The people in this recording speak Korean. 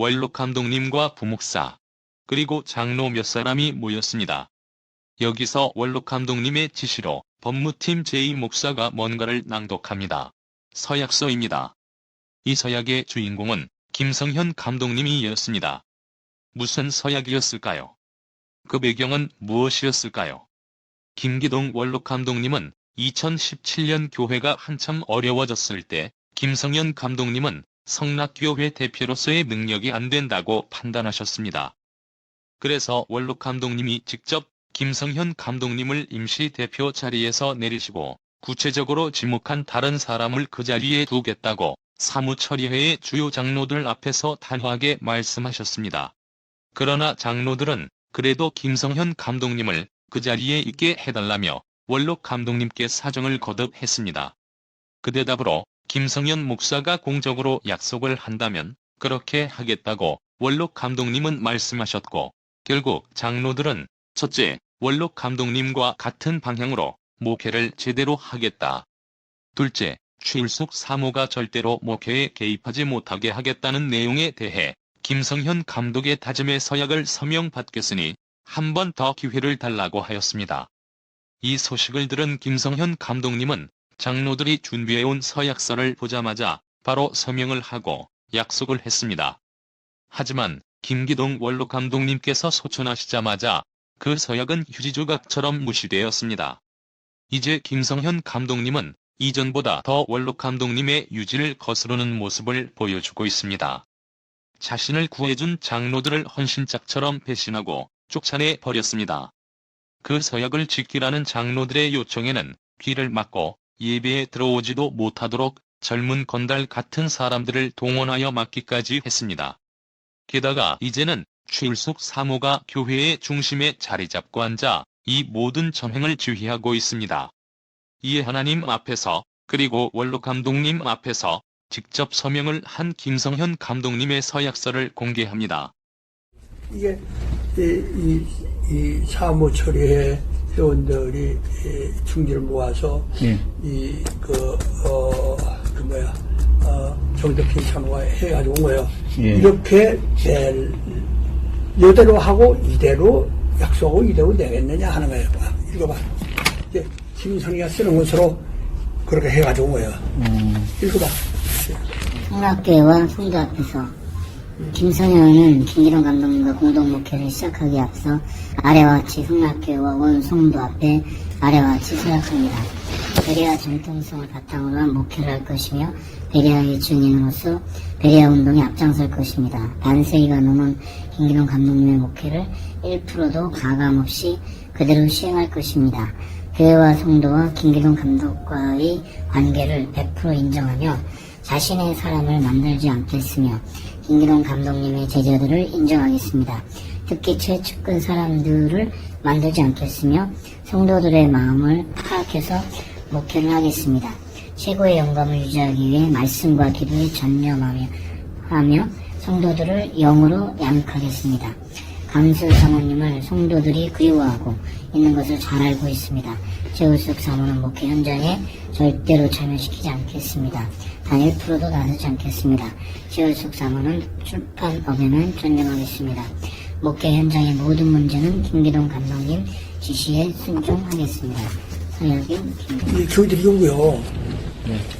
원록 감독님과 부목사, 그리고 장로 몇 사람이 모였습니다. 여기서 원록 감독님의 지시로 법무팀 제2 목사가 뭔가를 낭독합니다. 서약서입니다. 이 서약의 주인공은 김성현 감독님이었습니다. 무슨 서약이었을까요? 그 배경은 무엇이었을까요? 김기동 원록 감독님은 2017년 교회가 한참 어려워졌을 때 김성현 감독님은 성락교회 대표로서의 능력이 안 된다고 판단하셨습니다. 그래서 원록 감독님이 직접 김성현 감독님을 임시 대표 자리에서 내리시고 구체적으로 지목한 다른 사람을 그 자리에 두겠다고 사무처리회의 주요 장로들 앞에서 단호하게 말씀하셨습니다. 그러나 장로들은 그래도 김성현 감독님을 그 자리에 있게 해달라며 원록 감독님께 사정을 거듭했습니다. 그 대답으로 김성현 목사가 공적으로 약속을 한다면 그렇게 하겠다고 원록 감독님은 말씀하셨고 결국 장로들은 첫째, 원록 감독님과 같은 방향으로 목회를 제대로 하겠다. 둘째, 최일숙 사모가 절대로 목회에 개입하지 못하게 하겠다는 내용에 대해 김성현 감독의 다짐의 서약을 서명받겠으니 한 번 더 기회를 달라고 하였습니다. 이 소식을 들은 김성현 감독님은 장로들이 준비해온 서약서를 보자마자 바로 서명을 하고 약속을 했습니다. 하지만 김기동 원로 감독님께서 소천하시자마자 그 서약은 휴지 조각처럼 무시되었습니다. 이제 김성현 감독님은 이전보다 더 원로 감독님의 유지를 거스르는 모습을 보여주고 있습니다. 자신을 구해준 장로들을 헌신짝처럼 배신하고 쫓아내 버렸습니다. 그 서약을 지키라는 장로들의 요청에는 귀를 막고 예배에 들어오지도 못하도록 젊은 건달 같은 사람들을 동원하여 맡기까지 했습니다. 게다가 이제는 최일숙 사모가 교회의 중심에 자리 잡고 앉아 이 모든 전횡을 지휘하고 있습니다. 이에 하나님 앞에서 그리고 원로 감독님 앞에서 직접 서명을 한 김성현 감독님의 서약서를 공개합니다. 이게 이, 이, 이 사무 처리회 회원들이 이 충지를 모아서 예. 이그 어 그 뭐야 어 정덕희 사무가 해가지고 온 거예요. 예. 이렇게 될 이대로 하고 이대로 약속하고 이대로 내겠느냐 하는 거예요. 봐, 읽어봐. 이제 김성희가 쓰는 것으로 그렇게 해가지고 온 거예요. 읽어봐. 성락교회와 성도 앞에서 김성현은 김기동 감독님과 공동 목회를 시작하기에 앞서 아래와 같이 성락교회와 원 성도 앞에 아래와 같이 서약합니다. 베리아 전통성을 바탕으로 한 목회를 할 것이며 베리아의 증인으로서 베리아 운동에 앞장설 것입니다. 반세기가 넘은 김기동 감독님의 목회를 1%도 가감없이 그대로 시행할 것입니다. 교회와 성도와 김기동 감독과의 관계를 100% 인정하며 자신의 사람을 만들지 않겠으며 김기동 감독님의 제자들을 인정하겠습니다. 특히 최측근 사람들을 만들지 않겠으며 성도들의 마음을 파악해서 목회를 하겠습니다. 최고의 영감을 유지하기 위해 말씀과 기도에 전념하며 하며 성도들을 영으로 양육하겠습니다. 강수 사모님을 성도들이 그리워하고 있는 것을 잘 알고 있습니다. 최우숙 사모는 목회 현장에 절대로 참여시키지 않겠습니다. 단 1%도 나서지 않겠습니다. 최우숙 사모는 출판업에만 전념하겠습니다. 목회 현장의 모든 문제는 김기동 감독님 지시에 순종하겠습니다. 서혁인 김이 교회들이 오고요. 네.